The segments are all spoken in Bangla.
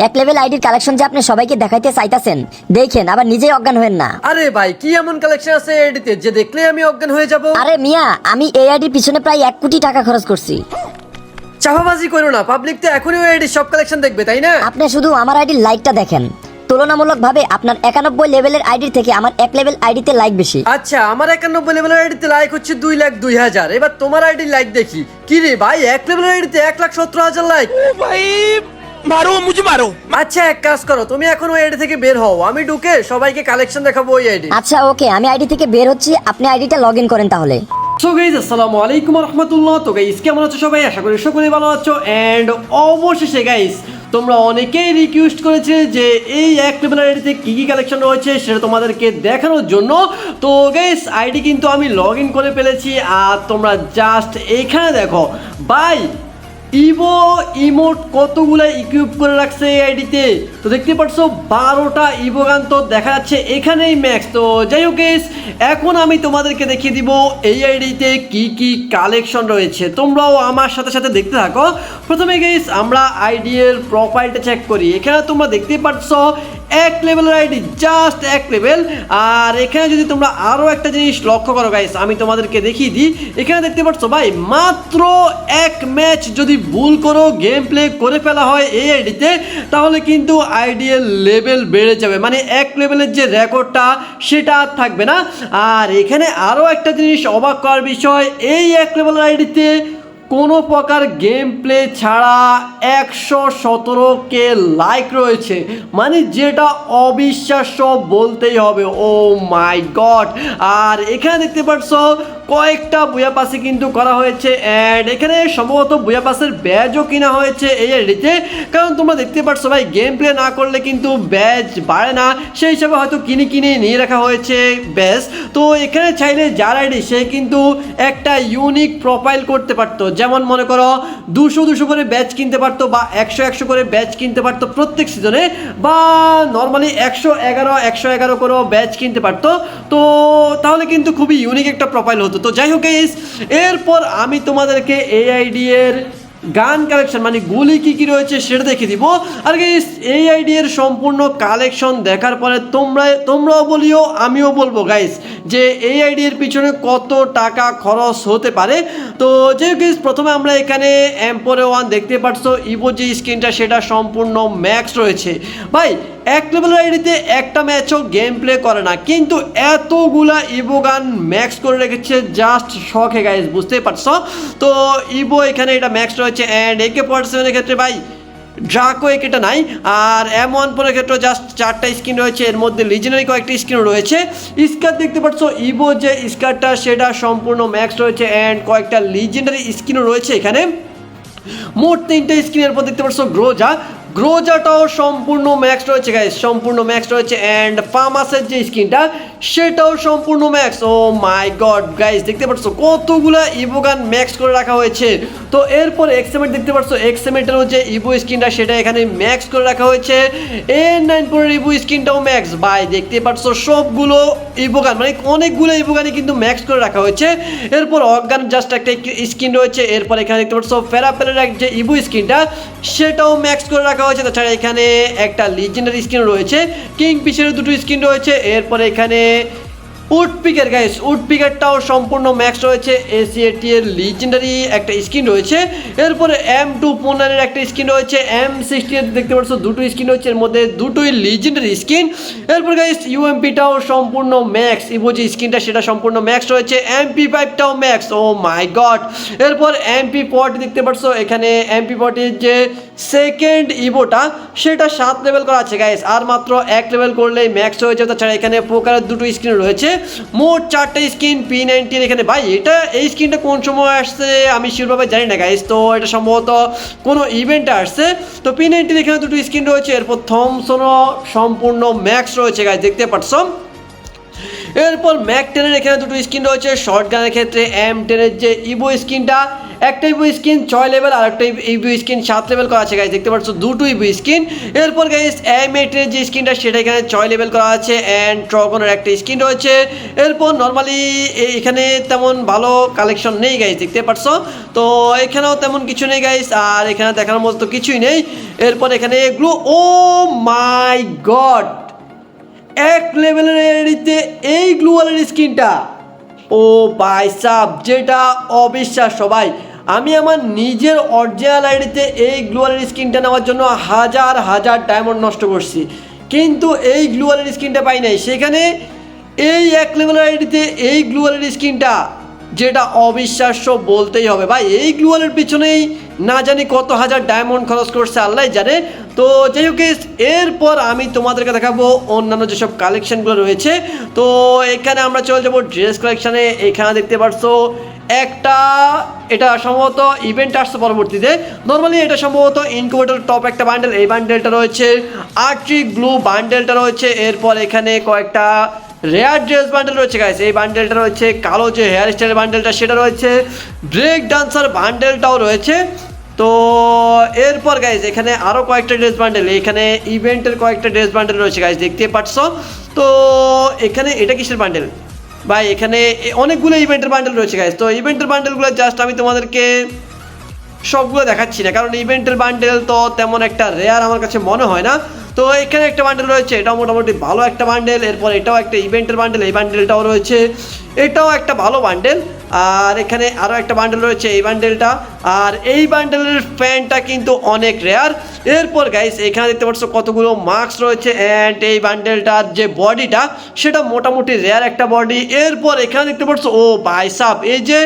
এক লেভেল আইডির কালেকশন যে আপনি সবাইকে দেখাইতে চাইতাছেন দেখেন আবার নিজেই অজ্ঞান হবেন না আরে ভাই কি এমন কালেকশন আছে এডিতে যে দেখলে আমি অজ্ঞান হয়ে যাব আরে মিয়া আমি এই আইডির পিছনে প্রায় এক কোটি টাকা খরচ করছি চাপাবাজি করো না পাবলিক তো এখনই ওই এডির সব কালেকশন দেখবে তাই না আপনি শুধু আমার আইডির লাইকটা দেখেন তুলনামূলকভাবে আপনার একানব্বই লেভেলের আইডি থেকে আমার এক লেভেল আইডিতে লাইক বেশি আচ্ছা আমার একানব্বই লেভেলের আইডিতে লাইক হচ্ছে দুই লাখ দুই হাজার এবার তোমার আইডির লাইক দেখি কি রে ভাই এক লেভেলের আইডিতে এক লাখ সত্তর হাজার লাইক भाई মারো মুঝে মারো। আচ্ছা এক কাজ করো তুমি এখন ওই আইডি থেকে বের হও। আমি ঢুকে সবাইকে কালেকশন দেখাবো ওই আইডি আচ্ছা ওকে আমি আইডি থেকে বের হচ্ছি আপনি আইডিটা লগ ইন করেন তাহলে। সো গাইজ আসসালামু আলাইকুম রহমতুল্লাহ। তো গাইজ কেমন আছো সবাই? আশা করি সকলে ভালো আছো। অ্যান্ড অবশেষে গাইজ তোমরা অনেকেই রিকোয়েস্ট করেছে যে এই এক আইডিতে কী কী কালেকশন রয়েছে সেটা তোমাদেরকে দেখানোর জন্য। তো গেস আইডি কিন্তু আমি লগ ইন করে ফেলেছি। আর তোমরা জাস্ট এখানে দেখো বাই ইভো ইমোট কতগুলো ইকুইপ করে রাখছে এই আইডিতে তো? দেখতে পাচ্ছ, বারোটা ইভো গান তো দেখা যাচ্ছে, এখানেই ম্যাক্স তো যাই হোক এখন আমি তোমাদেরকে দেখিয়ে দিব এই আইডিতে কি কি কালেকশন রয়েছে। তোমরাও আমার সাথে সাথে দেখতে থাকো। প্রথমে গেস আমরা আইডিয়ের প্রোফাইলটা চেক করি। এখানে তোমরা দেখতে পাচ্ছ এক লেভেলের আইডি জাস্ট এক লেভেল আর এখানে যদি তোমরা আরও একটা জিনিস লক্ষ্য করো গাইস আমি তোমাদেরকে দেখিয়ে দিই। এখানে দেখতে পাচ্ছ ভাই, মাত্র এক ম্যাচ যদি ভুল করো গেম প্লে করে ফেলা হয় এই আইডিতে তাহলে কিন্তু আইডিয়াল লেভেল বেড়ে যাবে। মানে এক লেভেলের যে রেকর্ডটা সেটা আর থাকবে না। আর এখানে আরও একটা জিনিস অবাক করার বিষয়, এই এক লেভেলের আইডিতে কোনো প্রকার গেম প্লে ছাড়া একশো সতেরো কে লাইক রয়েছে। মানে যেটা অবিশ্বাস্য বলতেই হবে। ও মাই গড আর এখানে দেখতে পাচ্ছ কয়েকটা বুয়া পাসে কিন্তু করা হয়েছে অ্যান্ড এখানে সম্ভবত বুয়া পাসের ব্যাজও কিনা হয়েছে এই আইডিতে কারণ তোমরা দেখতে পাচ্ছ ভাই গেম প্লে না করলে কিন্তু ব্যাজ বাড়ে না। সেই হিসাবে হয়তো কিনে কিনে নিয়ে রাখা হয়েছে ব্যাস তো এখানে চাইলে যার আইডি সে কিন্তু একটা ইউনিক প্রোফাইল করতে পারতো। যেমন মনে করো, দুশো দুশো করে ব্যাচ কিনতে পারতো বা একশো একশো করে ব্যাচ কিনতে পারতো প্রত্যেক সিজনে বা নর্মালি একশো এগারো একশো এগারো করেও ব্যাচ কিনতে পারতো। তো তাহলে কিন্তু খুবই ইউনিক একটা প্রোফাইল হতো তো যাই হোক এরপর আমি তোমাদেরকে এই আইডি এর গান কালেকশন মানে গুলি কি কি রয়েছে সেটা দেখে দিব। আর গাইস এই আইডিয়ার সম্পূর্ণ কালেকশন দেখার পরে তোমরা, তোমরাও বলিও, আমিও বলব গাইস যে এই আইডিয়ার পিছনে কত টাকা খরচ হতে পারে। তো যে গাইস প্রথমে আমরা এখানে এম্পোরে ওয়ান দেখতে পাচ্ছ ইভো যে স্ক্রিনটা সেটা সম্পূর্ণ ম্যাক্স রয়েছে। ভাই এক লেভেল আইডিতে একটা ম্যাচও গেম প্লে করে না। কিন্তু এতগুলা ইভো গান ম্যাক্স করে রেখেছে জাস্ট শখে গাইস বুঝতেই পারছ? তো ইভো এখানে এটা ম্যাক্স রয়েছে অ্যান্ড একে পার্সেন্টের ক্ষেত্রে ভাই ড্রাকো একেটা নাই। আর এম ওয়ান প্রোর ক্ষেত্রে জাস্ট চারটা স্ক্রিন রয়েছে, এর মধ্যে লিজেনারি কয়েকটা স্ক্রিন রয়েছে। স্কার দেখতে পাচ্ছ ইভো যে স্কারটা সেটা সম্পূর্ণ ম্যাক্স রয়েছে অ্যান্ড কয়েকটা লিজেন্ডারি স্ক্রিনও রয়েছে এখানে। মোট তিনটে স্ক্রিনের পর দেখতে পাচ্ছ গ্রোজা গ্রোজাটাও সম্পূর্ণ ম্যাক্স রয়েছে গাইস সম্পূর্ণ ম্যাক্স রয়েছে অ্যান্ড ফার্মাসের যে স্ক্রিনটা সেটাও সম্পূর্ণ max oh my god guys দেখতে পাচ্ছ, কতগুলা ইভোগান ম্যাক্স করে রাখা হয়েছে। তো এরপর এক্সএমেট দেখতে পাচ্ছ এক্সএমেটেরও যে ইভো স্ক্রিনটা সেটা এখানে ম্যাক্স করে রাখা হয়েছে। এন নাইন পরের ইভো স্ক্রিনটাও ম্যাক্স ভাই, দেখতে পাচ্ছ, সবগুলো ইভোগান মানে অনেকগুলো ইভোগানই কিন্তু ম্যাক্স করে রাখা হয়েছে। এরপর অজ্ঞান জাস্ট একটা স্ক্রিন রয়েছে। এরপর এখানে দেখতে পাচ্ছ ফেরাপেলের যে ইভো স্ক্রিনটা সেটাও ম্যাক্স করে রাখা হয়েছে। তাছাড়া এখানে একটা লিজেন্ডারি স্ক্রিন রয়েছে। কিং পিসের দুটো স্ক্রিন রয়েছে। এরপরে এখানে উড পিকের গাইস উড পিকারটাও সম্পূর্ণ ম্যাক্স রয়েছে এসিএটি এর লিজেন্ডারি একটা স্কিন রয়েছে। এরপরে এম টু পোনারের একটা স্কিন রয়েছে। এম সিক্সটি দেখতে পাচ্ছ দুটো স্কিন রয়েছে। এর মধ্যে দুটোই লিজেন্ডারি স্কিন এরপর গাইস ইউএমপিটাও সম্পূর্ণ ম্যাক্স ইভো যে স্কিনটা সেটা সম্পূর্ণ ম্যাক্স রয়েছে। এমপি ফাইভটাও ম্যাক্স ও মাই গড এরপর এমপি পট দেখতে পাচ্ছ, এখানে এমপি পটের যে সেকেন্ড ইভোটা সেটা সাত লেভেল করা আছে গাইস আর মাত্র এক লেভেল করলেই ম্যাক্স হয়ে যাবে। তাছাড়া এখানে পোকারের দুটো স্ক্রিন রয়েছে। মোট চারটে স্ক্রিন পি নাইনটিন এখানে। ভাই, এটা, এই স্ক্রিনটা কোন সময় আসছে? আমি শিওরভাবে জানি না গাইস তো এটা সম্ভবত কোনো ইভেন্টে আসছে। তো পি নাইনটিন এখানে দুটো স্ক্রিন রয়েছে। এরপর থমসনও সম্পূর্ণ ম্যাক্স রয়েছে গাইস দেখতে পাচ্ছ? এরপর ম্যাক টেনের এখানে দুটো স্কিন রয়েছে শর্ট গানের ক্ষেত্রে এম টেনের যে ইবো স্কিনটা একটা ইভো স্কিন ছয় লেভেল আর একটা ইভো স্কিন সাত লেভেল করা আছে গাইজ দেখতে পাচ্ছ, দুটো ইভো স্কিন এরপর গাইজ এম এইটের যে স্কিনটা সেটা এখানে ছয় লেভেল করা আছে অ্যান্ড ট্রগনের একটা স্কিন রয়েছে। এরপর নর্মালি এখানে তেমন ভালো কালেকশন নেই গাইজ দেখতে পাচ্ছ? তো এখানেও তেমন কিছু নেই গাইজ আর এখানে দেখানোর মতো কিছুই নেই। এরপর, এখানে এগুলো ও মাই গড এক লেভেলের এডিতে এই গ্লুয়ালের স্কিনটা ও বাই সাব, যেটা অবিশ্বাস্য ভাই। আমি আমার নিজের অরিজিনাল আইডিতে এই গ্লুয়ালের স্কিনটা নেওয়ার জন্য হাজার হাজার ডায়মন্ড নষ্ট করছি। কিন্তু এই গ্লুয়ালের স্কিনটা পাই নাই। সেখানে এই এক লেভেলের আইডিতে এই গ্লুয়ালের স্কিনটা যেটা অবিশ্বাস্য বলতেই হবে। ভাই, এই গ্লুয়ালের পিছনেই না জানি কত হাজার ডায়মন্ড খরচ করছে আল্লাহ জানে। তো যাই হোক এরপর আমি তোমাদেরকে দেখাবো অন্যান্য যেসব কালেকশনগুলো রয়েছে। তো এখানে আমরা চলে যাব ড্রেস কালেকশানে এখানে দেখতে পারছ, একটা, এটা সম্ভবত ইভেন্ট আসছে পরবর্তীতে। নর্মালি এটা সম্ভবত ইনকুবেটর টপ একটা বান্ডেল এই বান্ডেলটা রয়েছে। আর্ট্রি ব্লু বান্ডেলটা রয়েছে। এরপর এখানে কয়েকটা রেয়ার ড্রেস বান্ডেল রয়েছে গাইস এই বান্ডেলটা রয়েছে, কালো যে হেয়ার স্টাইল বান্ডেলটা সেটা রয়েছে। ব্রেক ডান্সার বান্ডেলটাও রয়েছে। তো এরপর গাইজ এখানে আরও কয়েকটা ড্রেস বান্ডেল এখানে ইভেন্টের কয়েকটা ড্রেস বান্ডেল রয়েছে গাইজ দেখতে পাচ্ছ? তো এখানে এটা কিসের বান্ডেল ভাই, এখানে অনেকগুলো ইভেন্টের বান্ডেল রয়েছে গাইজ তো ইভেন্টের বান্ডেলগুলো জাস্ট আমি তোমাদেরকে সবগুলো দেখাচ্ছি না, কারণ ইভেন্টের বান্ডেল তো তেমন একটা রেয়ার আমার কাছে মনে হয় না। তো এখানে একটা বান্ডেল রয়েছে, এটাও মোটামুটি ভালো একটা বান্ডেল এরপর এটাও একটা ইভেন্টের বান্ডেল এই বান্ডেলটাও রয়েছে, এটাও একটা ভালো বান্ডেল আর এখানে আরও একটা বান্ডেল রয়েছে এই বান্ডেলটা আর এই বান্ডেলের প্যান্টটা কিন্তু অনেক রেয়ার এরপর গাইস এখানে দেখতে পাচ্ছ কতগুলো মাস্ক রয়েছে। অ্যান্ড এই বান্ডেলটার যে বডিটা সেটা মোটামুটি রেয়ার একটা বডি এরপর, এখানে দেখতে পাচ্ছ, ও বাইসাপ এই যে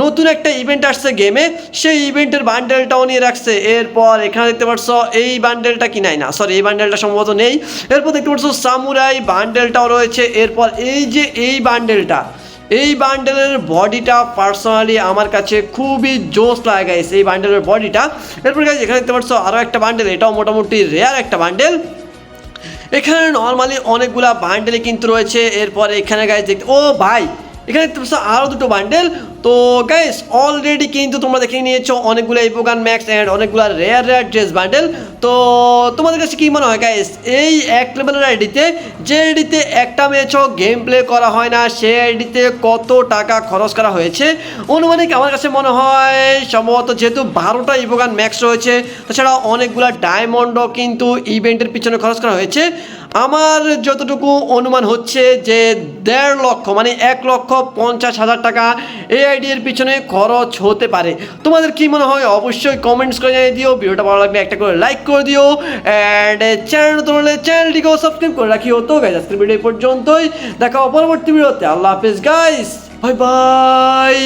নতুন একটা ইভেন্ট আসছে গেমে সেই ইভেন্টের বান্ডেলটাও নিয়ে রাখছে। এরপর, এখানে দেখতে পাচ্ছ, এই বান্ডেলটা কি নাই না? সরি এই বান্ডেলটা সম্ভবত নেই। এরপর দেখতে পাচ্ছ সামুরাই বান্ডেলটাও রয়েছে। এরপর, এই যে এই বান্ডেলটা এই বান্ডেলের বডিটা পার্সোনালি আমার কাছে খুবই জোস লাগে গাইস এই বান্ডেলের বডিটা এরপর গাইস এখানে দেখতে পাচ্ছ আরও একটা বান্ডেল এটাও মোটামুটি রেয়ার একটা বান্ডেল এখানে নর্মালি অনেকগুলা বান্ডেল কিন্তু রয়েছে। এরপর এখানে গাইস দেখতে ও, ভাই, এখানে আরও দুটো বান্ডেল তো গাইস অলরেডি কিন্তু তোমরা দেখে নিয়েছো অনেকগুলো ইপোগান ম্যাক্স অ্যান্ড অনেকগুলো রেয়ার রেয়ার ড্রেস বান্ডেল তো তোমাদের কাছে কি মনে হয় গাইস এই এক লেভেলের আইডিতে যে আইডিতে একটা ম্যাচও গেম প্লে করা হয় না, সে আইডিতে কত টাকা খরচ করা হয়েছে? অনুমানিক আমার কাছে মনে হয় সম্ভবত যেহেতু বারোটা ইভোগান ম্যাক্স রয়েছে, তাছাড়া অনেকগুলো ডায়মন্ডও কিন্তু ইভেন্টের পিছনে খরচ করা হয়েছে। আমার যতটুকু অনুমান হচ্ছে যে দেড় লক্ষ মানে এক লক্ষ পঞ্চাশ হাজার টাকা এই আইডিয়ার পিছনে খরচ হতে পারে। তোমাদের কি মনে হয়? অবশ্যই কমেন্টস করে জানিয়ে দিও। ভিডিওটা ভালো লাগলে একটা করে লাইক করে দিও। অ্যান্ড চ্যানেল তোমার চ্যানেলটিকেও সাবস্ক্রাইব করে রাখিও। তো গাইজ আজকের ভিডিও পর্যন্তই। দেখা পরবর্তী ভিডিওতে আল্লাহ হাফেজ গাইস বাই বাই